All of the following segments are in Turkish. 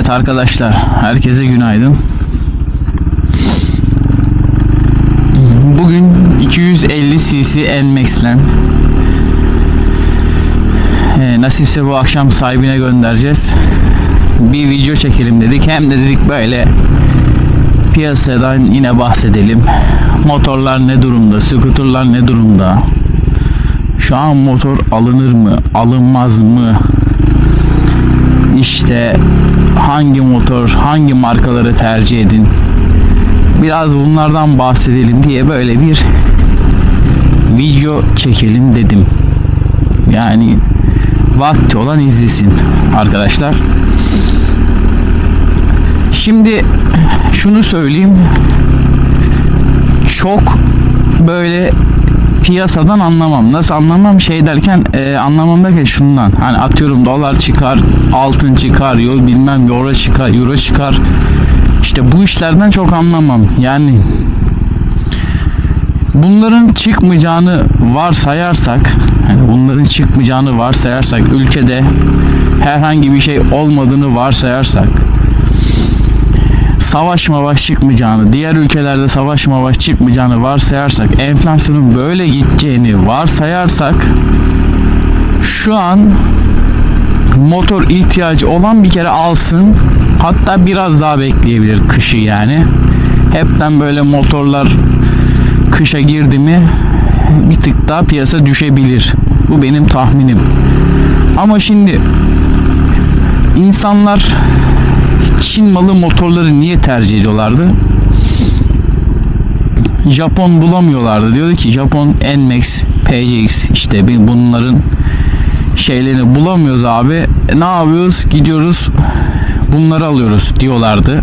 Evet arkadaşlar, herkese günaydın. Bugün 250 cc NMAX'le e, nasipse bu akşam sahibine göndereceğiz. Bir video çekelim dedik. Hem de dedik böyle piyasadan yine bahsedelim. Motorlar ne durumda, skuterlar ne durumda? Şu an motor alınır mı, alınmaz mı? İşte hangi motor, hangi markaları tercih edin. Biraz bunlardan bahsedelim diye böyle bir video çekelim dedim. Yani vakti olan izlesin arkadaşlar. Şimdi şunu söyleyeyim. Çok böyle piyasadan anlamam. Nasıl anlamam şey derken e, anlamam derken şundan. Hani atıyorum dolar çıkar, altın çıkar, yol bilmem euro çıkar, euro çıkar. İşte bu işlerden çok anlamam. Yani bunların çıkmayacağını varsayarsak, yani bunların çıkmayacağını varsayarsak, ülkede herhangi bir şey olmadığını varsayarsak, savaş mavaş çıkmayacağını, diğer ülkelerde savaş mavaş çıkmayacağını varsayarsak, enflasyonun böyle gideceğini varsayarsak şu an motor ihtiyacı olan bir kere alsın. Hatta biraz daha bekleyebilir kışı yani. Hepten böyle motorlar kışa girdi mi bir tık daha piyasa düşebilir. Bu benim tahminim. Ama şimdi insanlar Çin malı motorları niye tercih ediyorlardı? Japon bulamıyorlardı. Diyordu ki Japon NMAX, PCX işte bunların şeylerini bulamıyoruz abi. Ne yapıyoruz? Gidiyoruz bunları alıyoruz diyorlardı.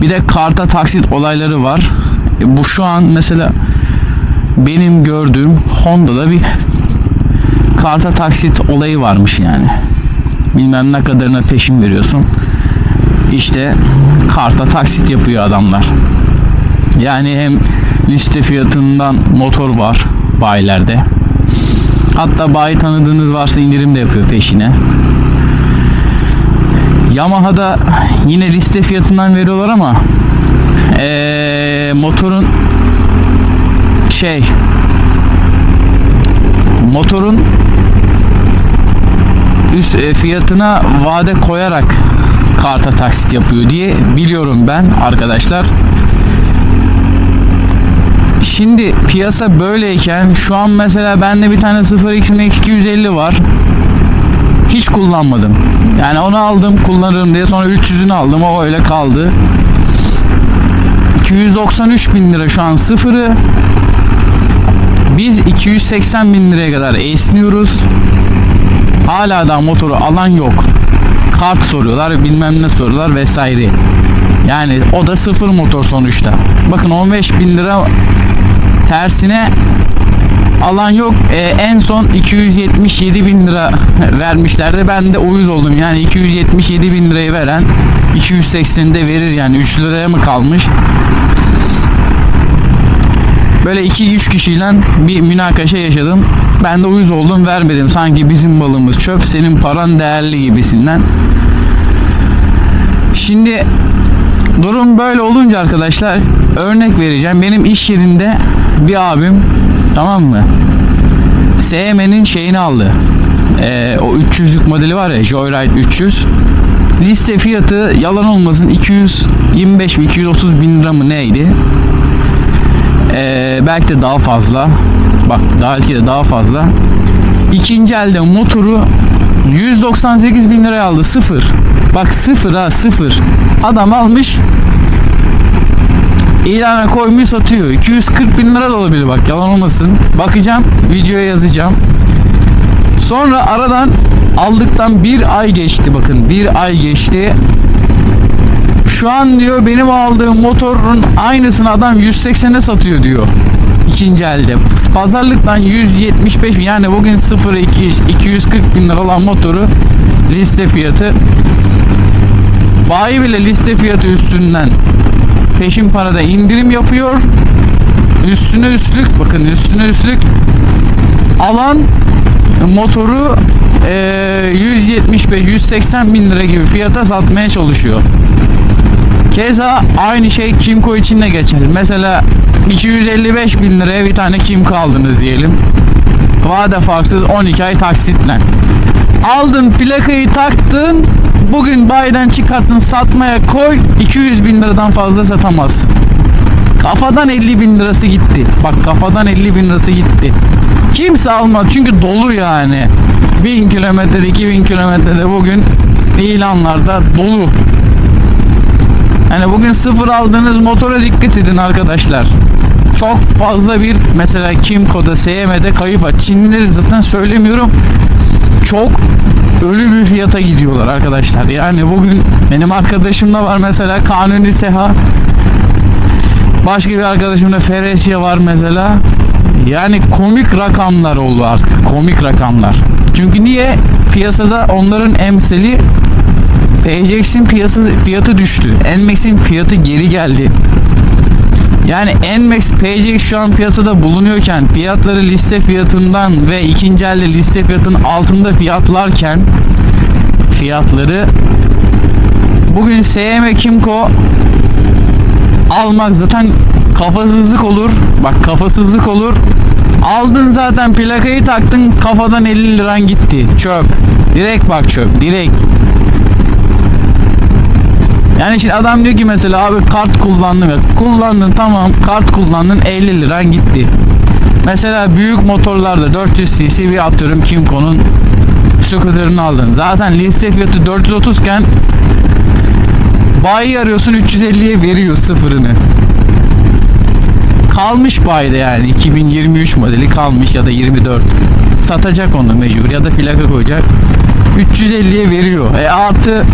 Bir de karta taksit olayları var. E, bu şu an mesela benim gördüğüm Honda'da bir karta taksit olayı varmış yani. Bilmem ne kadarına peşin veriyorsun. İşte karta taksit yapıyor adamlar. Yani hem liste fiyatından motor var bayilerde. Hatta bayi tanıdığınız varsa indirim de yapıyor peşine. Yamaha'da yine liste fiyatından veriyorlar ama ee, motorun şey motorun üst e, fiyatına vade koyarak karta taksit yapıyor diye biliyorum ben arkadaşlar. Şimdi piyasa böyleyken şu an mesela bende bir tane 0x 250 var. Hiç kullanmadım. Yani onu aldım kullanırım diye sonra 300'ünü aldım o öyle kaldı. 293 bin lira şu an sıfırı. Biz 280 bin liraya kadar esniyoruz. Hala da motoru alan yok. Kart soruyorlar bilmem ne soruyorlar vesaire. Yani o da sıfır motor sonuçta. Bakın 15 bin lira tersine alan yok. Ee, en son 277 bin lira vermişlerdi. Ben de uyuz oldum. Yani 277 bin lirayı veren 280'i de verir yani 3 liraya mı kalmış? Böyle 2-3 kişiyle bir münakaşa yaşadım. Ben de uyuz oldum vermedim. Sanki bizim balımız çöp senin paran değerli gibisinden. Şimdi durum böyle olunca arkadaşlar örnek vereceğim. Benim iş yerinde bir abim tamam mı? SM'nin şeyini aldı. Ee, o 300'lük modeli var ya Joyride 300. Liste fiyatı yalan olmasın 225 mi 230 bin lira mı neydi? Ee, belki de daha fazla. Bak belki de daha fazla. İkinci elde motoru 198 bin liraya aldı. Sıfır. Bak sıfır ha sıfır. Adam almış ilana koymuş satıyor. 240 bin lira da olabilir bak yalan olmasın. Bakacağım videoya yazacağım. Sonra aradan aldıktan bir ay geçti bakın bir ay geçti. Şu an diyor benim aldığım motorun aynısını adam 180'e satıyor diyor. İkinci elde. Pazarlıktan 175 yani bugün 0 240 bin lira olan motoru liste fiyatı bayi bile liste fiyatı üstünden peşin parada indirim yapıyor. Üstüne üstlük bakın üstüne üstlük alan motoru eee 175-180 bin lira gibi fiyata satmaya çalışıyor. Keza aynı şey Kimco için de geçerli. Mesela 255 bin liraya bir tane Kimco aldınız diyelim. Vade farksız 12 ay taksitle. Aldın plakayı taktın. Bugün bayiden çıkarttın satmaya koy. 200 bin liradan fazla satamazsın. Kafadan 50 bin lirası gitti. Bak kafadan 50 bin lirası gitti. Kimse almaz çünkü dolu yani. 1000 kilometrede 2000 kilometrede bugün ilanlarda dolu. Yani bugün sıfır aldığınız motora dikkat edin arkadaşlar. Çok fazla bir mesela Kimco'da, SM'de kayıp var. Çinlileri zaten söylemiyorum. Çok ölü bir fiyata gidiyorlar arkadaşlar. Yani bugün benim arkadaşımda var mesela Kanuni Seha. Başka bir arkadaşımda Feresye var mesela. Yani komik rakamlar oldu artık. Komik rakamlar. Çünkü niye? Piyasada onların emsali PCX'in piyasası fiyatı düştü. Nmax'in fiyatı geri geldi. Yani Nmax PCX şu an piyasada bulunuyorken fiyatları liste fiyatından ve ikinci elde liste fiyatının altında fiyatlarken fiyatları bugün SM Kimco almak zaten kafasızlık olur. Bak kafasızlık olur. Aldın zaten plakayı taktın kafadan 50 liran gitti. Çöp. Direkt bak çöp. Direkt. Yani şimdi adam diyor ki mesela abi kart kullandım ya. Kullandın tamam kart kullandın 50 liran gitti. Mesela büyük motorlarda 400 cc bir atıyorum Kimco'nun scooter'ını aldın. Zaten liste fiyatı 430 iken bayi arıyorsun 350'ye veriyor sıfırını. Kalmış bayide yani 2023 modeli kalmış ya da 24. Satacak onu mecbur ya da plaka koyacak. 350'ye veriyor. E artı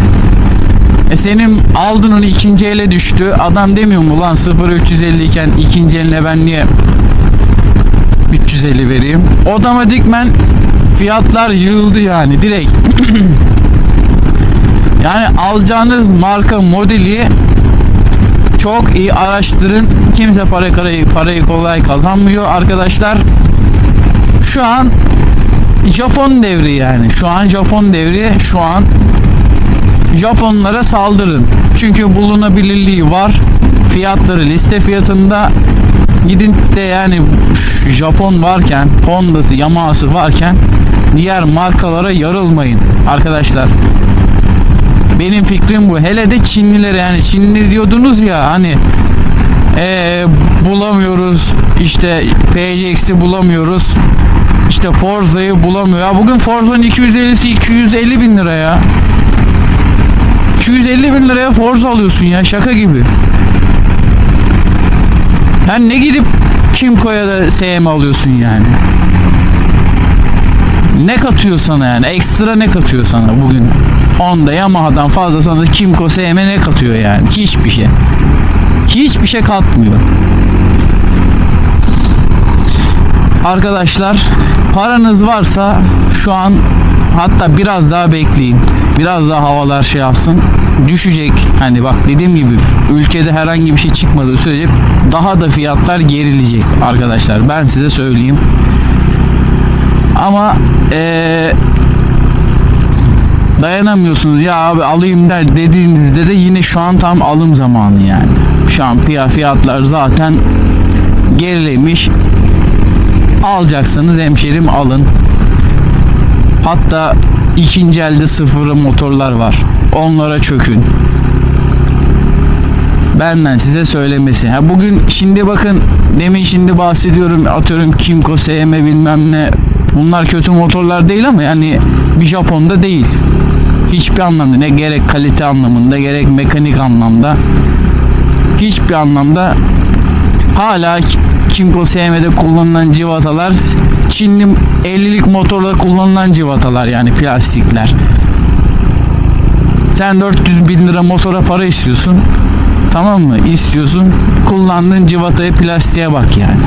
e senin aldın onu ikinci ele düştü. Adam demiyor mu lan 0 350 iken ikinci eline ben niye 350 vereyim? Otomatikmen fiyatlar yığıldı yani direkt. yani alacağınız marka modeli çok iyi araştırın. Kimse para parayı, parayı kolay kazanmıyor arkadaşlar. Şu an Japon devri yani. Şu an Japon devri. Şu an Japonlara saldırın. Çünkü bulunabilirliği var. Fiyatları liste fiyatında gidin de yani Japon varken Honda'sı Yamaha'sı varken diğer markalara yarılmayın arkadaşlar. Benim fikrim bu. Hele de Çinlilere yani Çinli diyordunuz ya hani ee, bulamıyoruz işte PCX'i bulamıyoruz işte Forza'yı bulamıyor. Ya bugün Forza'nın 250'si 250 bin lira ya. 250 bin liraya Forza alıyorsun ya şaka gibi. Yani ne gidip Kimco'ya da SM alıyorsun yani. Ne katıyor sana yani? Ekstra ne katıyor sana bugün? Honda Yamaha'dan fazla sana Kimco SM ne katıyor yani? Hiçbir şey. Hiçbir şey katmıyor. Arkadaşlar paranız varsa şu an hatta biraz daha bekleyin. Biraz daha havalar şey yapsın. Düşecek. Hani bak dediğim gibi ülkede herhangi bir şey çıkmadığı sürece daha da fiyatlar gerilecek arkadaşlar. Ben size söyleyeyim. Ama eee dayanamıyorsunuz ya abi alayım der dediğinizde de yine şu an tam alım zamanı yani. Şu an fiyatlar zaten gerilemiş. Alacaksanız hemşerim alın. Hatta ikinci elde sıfırı motorlar var. Onlara çökün. Benden size söylemesi. Ha bugün şimdi bakın demin şimdi bahsediyorum atıyorum Kimco SM bilmem ne bunlar kötü motorlar değil ama yani bir Japon'da değil. Hiçbir anlamda ne gerek kalite anlamında gerek mekanik anlamda hiçbir anlamda hala Kimco SM'de kullanılan civatalar Çinli 50'lik motorla kullanılan civatalar yani plastikler. Sen 400 bin lira motora para istiyorsun. Tamam mı? İstiyorsun. Kullandığın civataya plastiğe bak yani.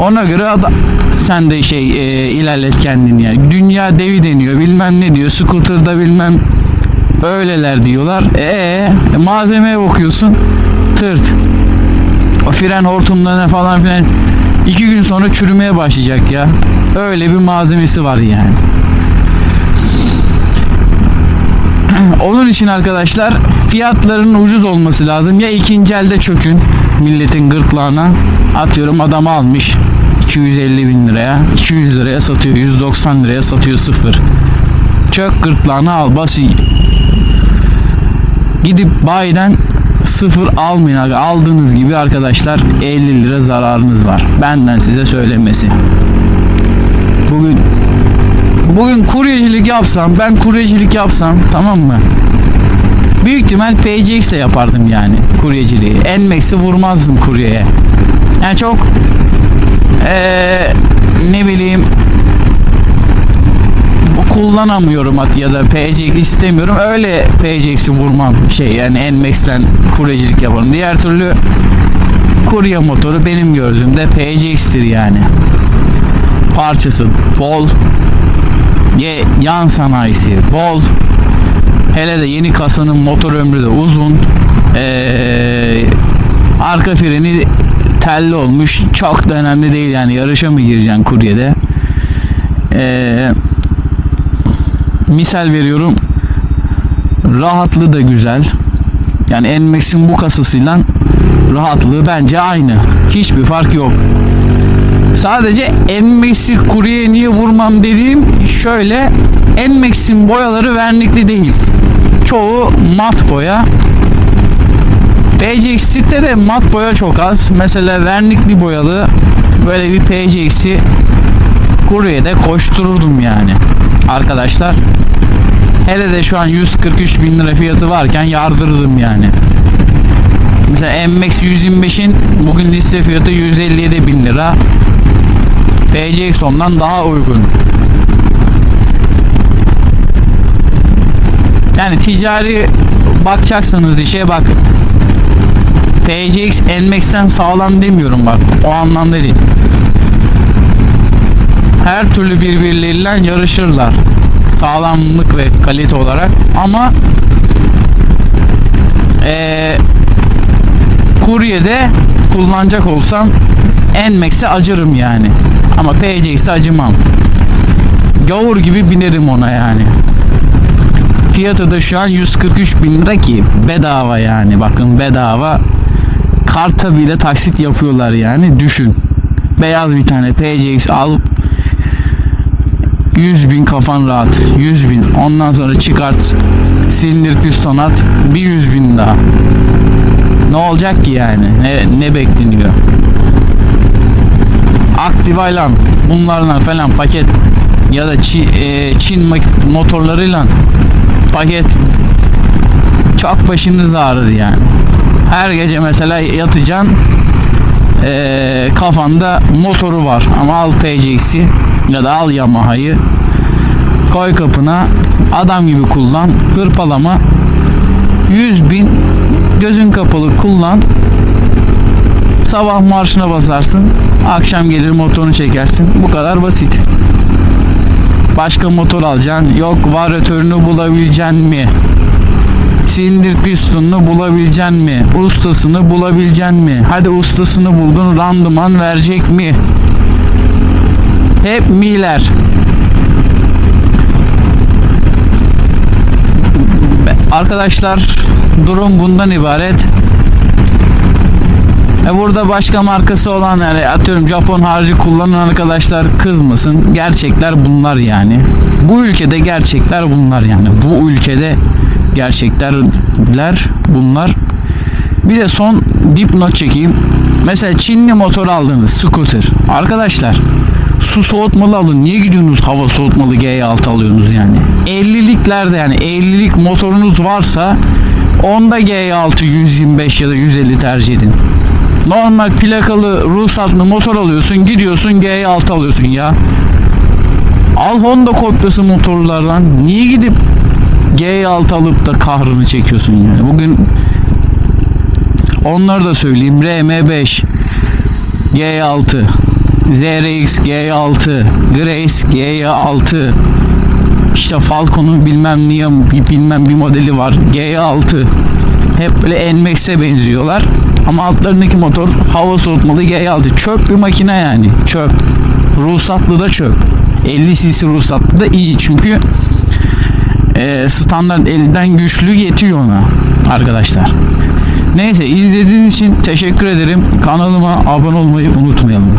Ona göre ada- sen de şey e, ilerlet kendini yani. Dünya devi deniyor. Bilmem ne diyor. Scooter'da bilmem öyleler diyorlar. E, e malzemeye bakıyorsun. Tırt. O fren hortumlarına falan filan iki gün sonra çürümeye başlayacak ya. Öyle bir malzemesi var yani. Onun için arkadaşlar fiyatların ucuz olması lazım. Ya ikinci elde çökün milletin gırtlağına. Atıyorum adam almış 250 bin liraya 200 liraya satıyor 190 liraya satıyor sıfır. Çök gırtlağına al bas Gidip bayiden sıfır almayın. Aldığınız gibi arkadaşlar 50 lira zararınız var. Benden size söylemesi. Bugün bugün kuryecilik yapsam, ben kuryecilik yapsam tamam mı? Büyük ihtimal PCX de yapardım yani kuryeciliği. Nmax'i vurmazdım kuryeye. Yani çok eee ne bileyim kullanamıyorum at ya da PCX istemiyorum. Öyle PCX'i vurmam şey yani Nmax'ten kuryecilik yaparım. Diğer türlü kurye motoru benim gözümde PCX'tir yani. Parçası bol. Ye, yan sanayisi bol. Hele de yeni kasanın motor ömrü de uzun. Ee, arka freni telli olmuş. Çok da önemli değil yani yarışa mı gireceksin kuryede? Ee, misal veriyorum. Rahatlığı da güzel. Yani Nmax'in bu kasasıyla rahatlığı bence aynı. Hiçbir fark yok. Sadece Nmax'i kuryeye niye vurmam dediğim şöyle Nmax'in boyaları vernikli değil. Çoğu mat boya. PCX'te de mat boya çok az. Mesela vernikli boyalı böyle bir PCX'i kuryede koştururdum yani. Arkadaşlar hele de şu an 143 bin lira fiyatı varken yardırırdım yani. Mesela MX 125'in bugün liste fiyatı 157 bin lira. PCX ondan daha uygun. Yani ticari bakacaksanız işe bak. PCX NMAX'ten sağlam demiyorum bak. O anlamda değil. Her türlü birbirleriyle yarışırlar. Sağlamlık ve kalite olarak. Ama eee kuryede kullanacak olsam Nmax'e acırım yani. Ama PCX'e acımam. Gavur gibi binerim ona yani. Fiyatı da şu an 143 bin lira ki bedava yani bakın bedava karta bile taksit yapıyorlar yani düşün. Beyaz bir tane PCX alıp 100 bin kafan rahat 100 bin. Ondan sonra çıkart silindir piston at bir 100 bin daha. Ne olacak ki yani? Ne, ne bekleniyor? Activa'yla bunlarla falan paket ya da Çin, e, Çin motorlarıyla paket çok başınız ağrır yani. Her gece mesela yatacaksın e, kafanda motoru var ama al PCX'i ya da al Yamaha'yı. Koy kapına. Adam gibi kullan. Hırpalama. 100 bin. Gözün kapalı kullan. Sabah marşına basarsın. Akşam gelir motorunu çekersin. Bu kadar basit. Başka motor alacaksın. Yok varyatörünü bulabileceksin mi? Silindir pistonunu bulabileceksin mi? Ustasını bulabileceksin mi? Hadi ustasını buldun. Randıman verecek mi hep miler arkadaşlar durum bundan ibaret e burada başka markası olan yani atıyorum Japon harcı kullanan arkadaşlar kızmasın. Gerçekler bunlar yani. Bu ülkede gerçekler bunlar yani. Bu ülkede gerçeklerler bunlar. Bir de son dipnot çekeyim. Mesela Çinli motor aldınız scooter. Arkadaşlar su soğutmalı alın. Niye gidiyorsunuz hava soğutmalı G6 alıyorsunuz yani? 50'liklerde yani 50'lik motorunuz varsa onda G6 125 ya da 150 tercih edin. Normal plakalı ruhsatlı motor alıyorsun gidiyorsun G6 alıyorsun ya. Al Honda kopyası motorlardan niye gidip G6 alıp da kahrını çekiyorsun yani. Bugün onları da söyleyeyim. RM5 G6 ZRX G6 Grace G6 işte Falcon'un bilmem niye bilmem bir modeli var. G6 hep böyle NMAX'e benziyorlar. Ama altlarındaki motor hava soğutmalı G6 çöp bir makine yani çöp. Ruhsatlı da çöp. 50 cc ruhsatlı da iyi çünkü e, standart elden güçlü yetiyor ona arkadaşlar. Neyse izlediğiniz için teşekkür ederim. Kanalıma abone olmayı unutmayalım.